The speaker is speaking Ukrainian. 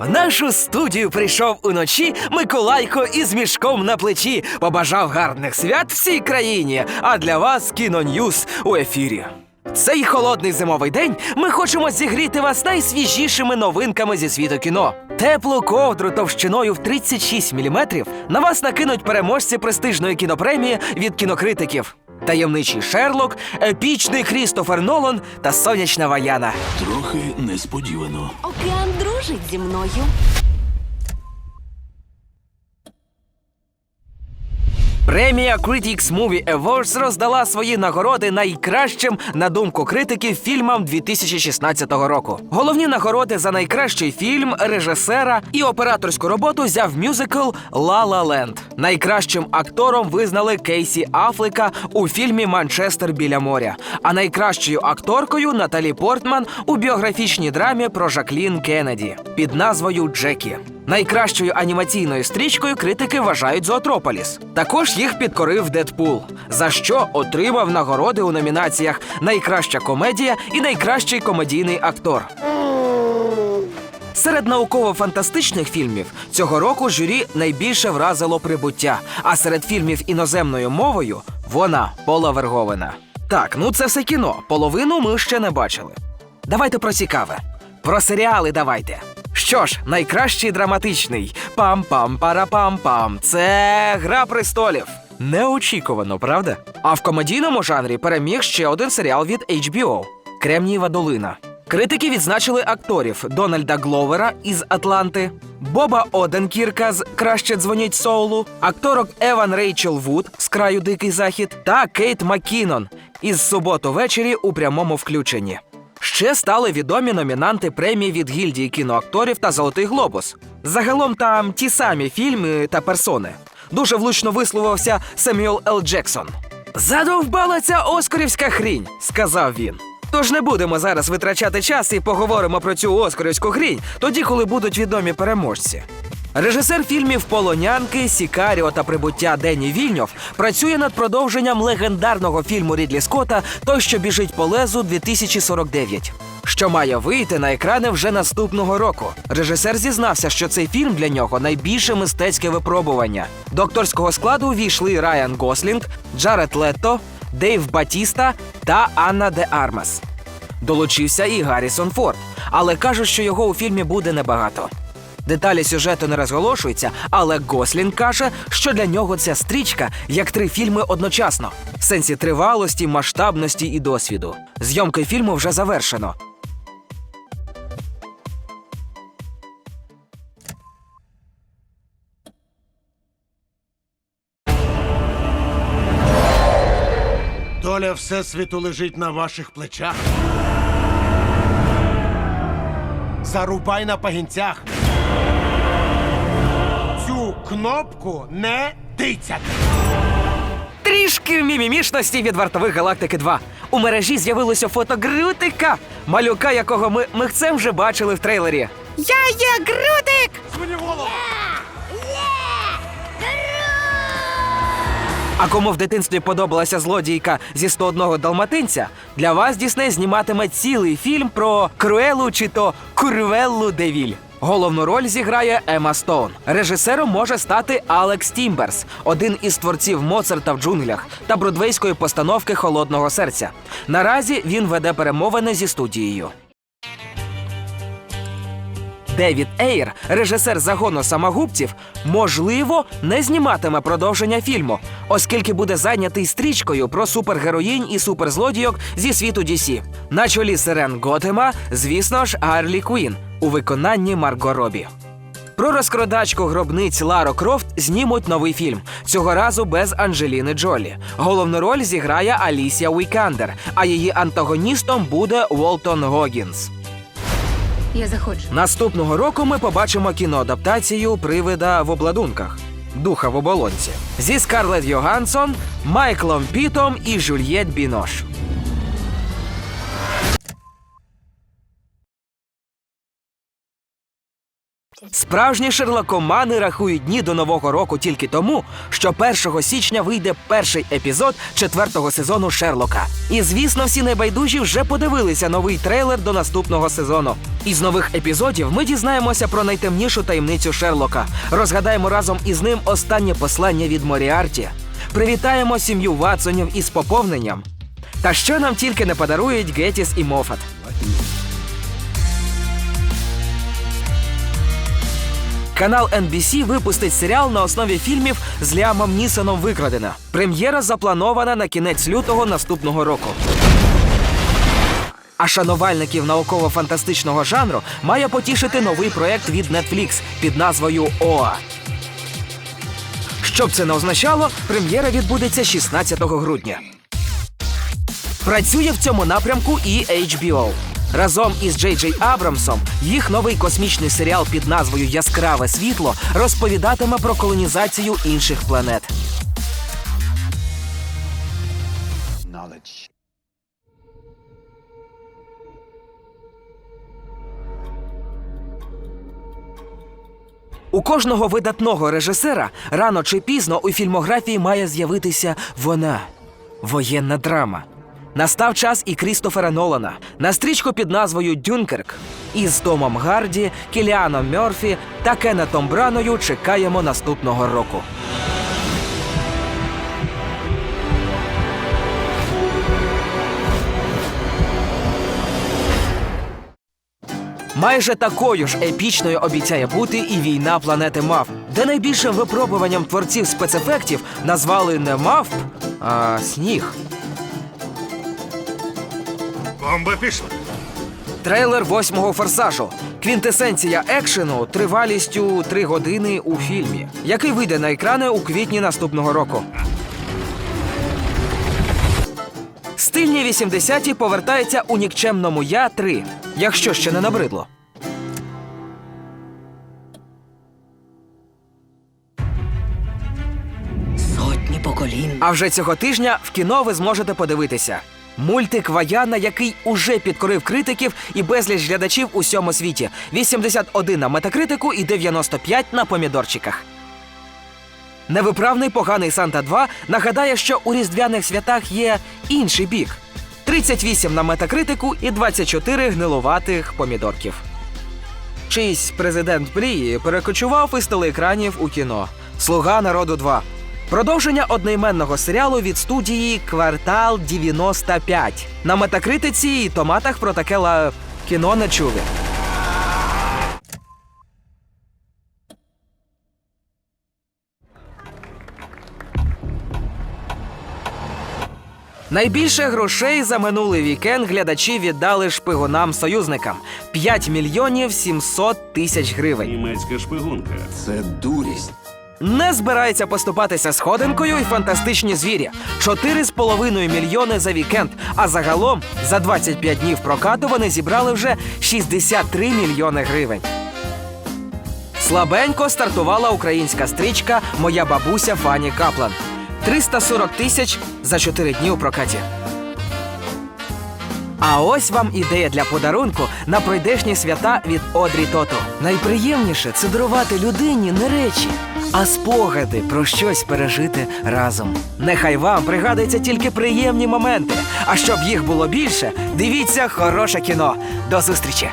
В нашу студію прийшов уночі Миколайко із мішком на плечі. Побажав гарних свят всій країні. А для вас кіноньюз у ефірі. Цей холодний зимовий день ми хочемо зігріти вас найсвіжішими новинками зі світу кіно. Теплу ковдру товщиною в 36 мм на вас накинуть переможці престижної кінопремії від кінокритиків. Таємничий Шерлок, епічний Крістофер Нолан та сонячна Ваяна. Трохи несподівано. Океан дружить зі мною. Премія Critics Movie Awards роздала свої нагороди найкращим, на думку критиків, фільмам 2016 року. Головні нагороди за найкращий фільм, режисера і операторську роботу взяв мюзикл «Ла Ла Ленд». Найкращим актором визнали Кейсі Афлека у фільмі Манчестер біля моря, а найкращою акторкою Наталі Портман у біографічній драмі про Жаклін Кеннеді під назвою Джекі. Найкращою анімаційною стрічкою критики вважають Зоотрополіс. Також їх підкорив Дедпул, за що отримав нагороди у номінаціях Найкраща комедія і найкращий комедійний актор. Серед науково-фантастичних фільмів цього року журі найбільше вразило прибуття, а серед фільмів іноземною мовою вона Пола Верговена. Так, ну це все кіно. Половину ми ще не бачили. Давайте про цікаве. Про серіали давайте. Що ж, найкращий драматичний пам-пам-пара-пам-пам. Це Гра престолів. Неочікувано, правда? А в комедійному жанрі переміг ще один серіал від HBO Кремнієва долина. Критики відзначили акторів Дональда Гловера із Атланти, Боба Оденкірка з Краще дзвоніть Соулу, акторок Еван Рейчел Вуд з краю Дикий Захід та Кейт Маккінон із суботу ввечері у прямому включенні. Ще стали відомі номінанти премії від гільдії кіноакторів та Золотий Глобус. Загалом там ті самі фільми та персони. Дуже влучно висловився Семюел Л. Джексон. Задовбала ця оскарівська хрінь, сказав він. Тож не будемо зараз витрачати час і поговоримо про цю оскарівську хрінь, тоді, коли будуть відомі переможці. Режисер фільмів Полонянки, Сікаріо та Прибуття Денні Вільньов працює над продовженням легендарного фільму Рідлі Скотта Той, що біжить по лезу 2049, що має вийти на екрани вже наступного року. Режисер зізнався, що цей фільм для нього найбільше мистецьке випробування. До акторського складу увійшли Райан Гослінг, Джаред Летто, Дейв Батіста та Анна де Армас. Долучився і Гаррісон Форд, але кажуть, що його у фільмі буде небагато. Деталі сюжету не розголошуються, але Гослін каже, що для нього ця стрічка як три фільми одночасно в сенсі тривалості, масштабності і досвіду. Зйомки фільму вже завершено. Доля Всесвіту лежить на ваших плечах. Зарубай на пагінцях. Кнопку не тицять. Трішки мімімішності від вартових галактики 2. У мережі з'явилося фото Грютика, малюка, якого ми михцем вже бачили в трейлері. Я є Грютик! А кому в дитинстві подобалася злодійка зі 101 далматинця, для вас Дісней зніматиме цілий фільм про Круелу чи то Курвеллу Девіль. Головну роль зіграє Ема Стоун. Режисером може стати Алекс Тімберс, один із творців Моцарта в джунглях та бродвейської постановки Холодного серця. Наразі він веде перемовини зі студією. Девід Ейр, режисер загону самогубців, можливо, не зніматиме продовження фільму, оскільки буде зайнятий стрічкою про супергероїнь і суперзлодійок зі світу DC. На чолі Сирен Готема, звісно ж, Арлі Квін у виконанні Марго Робі. Про розкрадачку гробниць Ларо Крофт знімуть новий фільм. Цього разу без Анджеліни Джолі. Головну роль зіграє Алісія Уікандер, а її антагоністом буде Волтон Гогінс. Я заходжу. Наступного року ми побачимо кіноадаптацію Привида в обладунках. Духа в оболонці зі Скарлетт Йогансон, Майклом Пітом і Жюльєт Бінош. Справжні шерлокомани рахують дні до нового року тільки тому, що 1 січня вийде перший епізод четвертого сезону Шерлока. І звісно, всі найбайдужі вже подивилися новий трейлер до наступного сезону. Із нових епізодів ми дізнаємося про найтемнішу таємницю Шерлока, розгадаємо разом із ним останнє послання від Моріарті, привітаємо сім'ю Ватсонів із поповненням. Та що нам тільки не подарують Гетіс і Мофат. Канал NBC випустить серіал на основі фільмів з Ліамом Нісоном викрадена. Прем'єра запланована на кінець лютого наступного року. А шанувальників науково-фантастичного жанру має потішити новий проект від Netflix під назвою ОА. Щоб це не означало, прем'єра відбудеться 16 грудня. Працює в цьому напрямку і HBO. Разом із Джей Джей Абрамсом їх новий космічний серіал під назвою Яскраве світло розповідатиме про колонізацію інших планет. У кожного видатного режисера рано чи пізно у фільмографії має з'явитися вона воєнна драма. Настав час і Крістофера Нолана на стрічку під назвою Дюнкерк. Із Томом Гарді, Кіліаном Мьорфі та Кеннетом Браною чекаємо наступного року. Майже такою ж епічною обіцяє бути і війна планети Мав, де найбільшим випробуванням творців спецефектів назвали не мавп, а сніг. Бомба пішла. Трейлер восьмого форсажу. Квінтесенція екшену тривалістю 3 години у фільмі, який вийде на екрани у квітні наступного року. Стильні 80-ті повертається у нікчемному Я 3, якщо ще не набридло. Сотні поколінь. А вже цього тижня в кіно ви зможете подивитися. Мультик Ваяна, який уже підкорив критиків і безліч глядачів у всьому світі. 81 на метакритику і 95 на помідорчиках. Невиправний поганий Санта 2 нагадає, що у різдвяних святах є інший бік: 38 на метакритику і 24 гнилуватих помідорків. Чийсь президент мрії перекочував із телеекранів у кіно. Слуга народу 2. Продовження одноіменного серіалу від студії Квартал 95. На метакритиці і томатах про таке ла... кіно не чули. Найбільше грошей за минулий вікенд глядачі віддали шпигунам-союзникам 5 мільйонів 700 тисяч гривень. Німецька шпигунка. Це дурість. Не збирається поступатися сходинкою і фантастичні звірі. 4,5 мільйони за вікенд. А загалом за 25 днів прокату вони зібрали вже 63 мільйони гривень. Слабенько стартувала українська стрічка Моя бабуся Фані Каплан. 340 тисяч за 4 дні у прокаті. А ось вам ідея для подарунку на пройдешні свята від Одрі Тото. Найприємніше це дарувати людині не речі, а спогади про щось пережити разом. Нехай вам пригадуються тільки приємні моменти. А щоб їх було більше, дивіться хороше кіно. До зустрічі!